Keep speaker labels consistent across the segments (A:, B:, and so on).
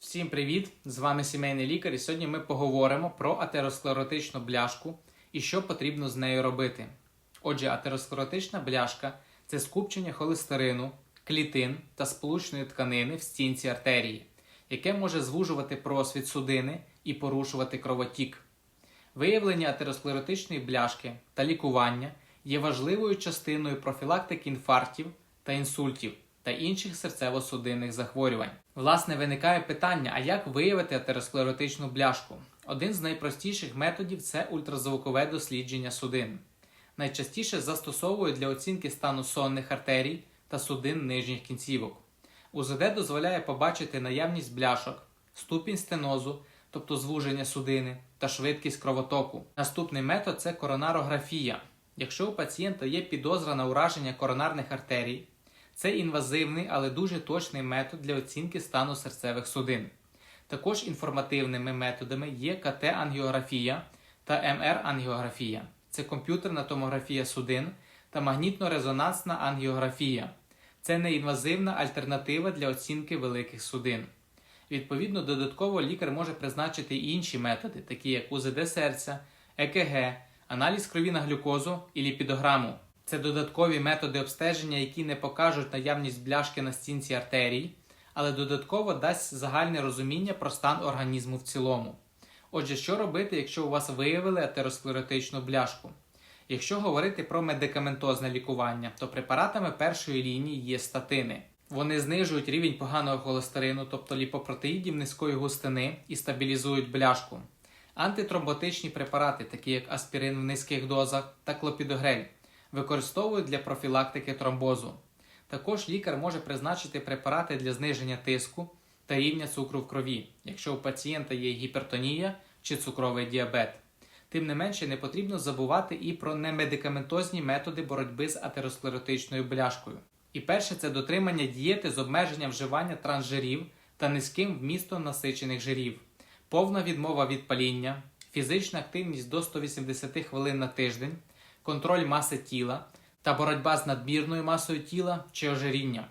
A: Всім привіт! З вами сімейний лікар, і сьогодні ми поговоримо про атеросклеротичну бляшку і що потрібно з нею робити. Отже, атеросклеротична бляшка це скупчення холестерину, клітин та сполучної тканини в стінці артерії, яке може звужувати просвіт судини і порушувати кровотік. Виявлення атеросклеротичної бляшки та лікування є важливою частиною профілактики інфарктів та інсультів та інших серцево-судинних захворювань. Власне, виникає питання: а як виявити атеросклеротичну бляшку? Один з найпростіших методів це ультразвукове дослідження судин. Найчастіше застосовують для оцінки стану сонних артерій та судин нижніх кінцівок. УЗД дозволяє побачити наявність бляшок, ступінь стенозу, тобто звуження судини, та швидкість кровотоку. Наступний метод це коронарографія. Якщо у пацієнта є підозра на ураження коронарних артерій, це інвазивний, але дуже точний метод для оцінки стану серцевих судин. Також інформативними методами є КТ-ангіографія та МР-ангіографія. Це комп'ютерна томографія судин та магнітно-резонансна ангіографія. Це неінвазивна альтернатива для оцінки великих судин. Відповідно, додатково лікар може призначити і інші методи, такі як УЗД серця, ЕКГ, аналіз крові на глюкозу і ліпідограму. Це додаткові методи обстеження, які не покажуть наявність бляшки на стінці артерій, але додатково дасть загальне розуміння про стан організму в цілому. Отже, що робити, якщо у вас виявили атеросклеротичну бляшку? Якщо говорити про медикаментозне лікування, то препаратами першої лінії є статини. Вони знижують рівень поганого холестерину, тобто ліпопротеїдів низької густини, і стабілізують бляшку. Антитромботичні препарати, такі як аспірин в низьких дозах та клопідогрель, використовують для профілактики тромбозу. Також лікар може призначити препарати для зниження тиску та рівня цукру в крові, якщо у пацієнта є гіпертонія чи цукровий діабет. Тим не менше, не потрібно забувати і про немедикаментозні методи боротьби з атеросклеротичною бляшкою. І перше це дотримання дієти з обмеженням вживання трансжирів та низьким вмістом насичених жирів, повна відмова від паління, фізична активність до 180 хвилин на тиждень, контроль маси тіла та боротьба з надмірною масою тіла чи ожирінням.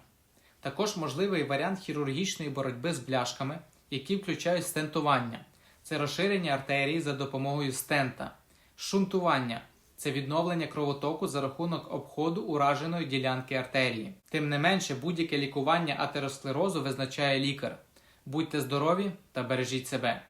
A: Також можливий варіант хірургічної боротьби з бляшками, які включають стентування, це розширення артерії за допомогою стента, шунтування це відновлення кровотоку за рахунок обходу ураженої ділянки артерії. Тим не менше, будь-яке лікування атеросклерозу визначає лікар. Будьте здорові та бережіть себе.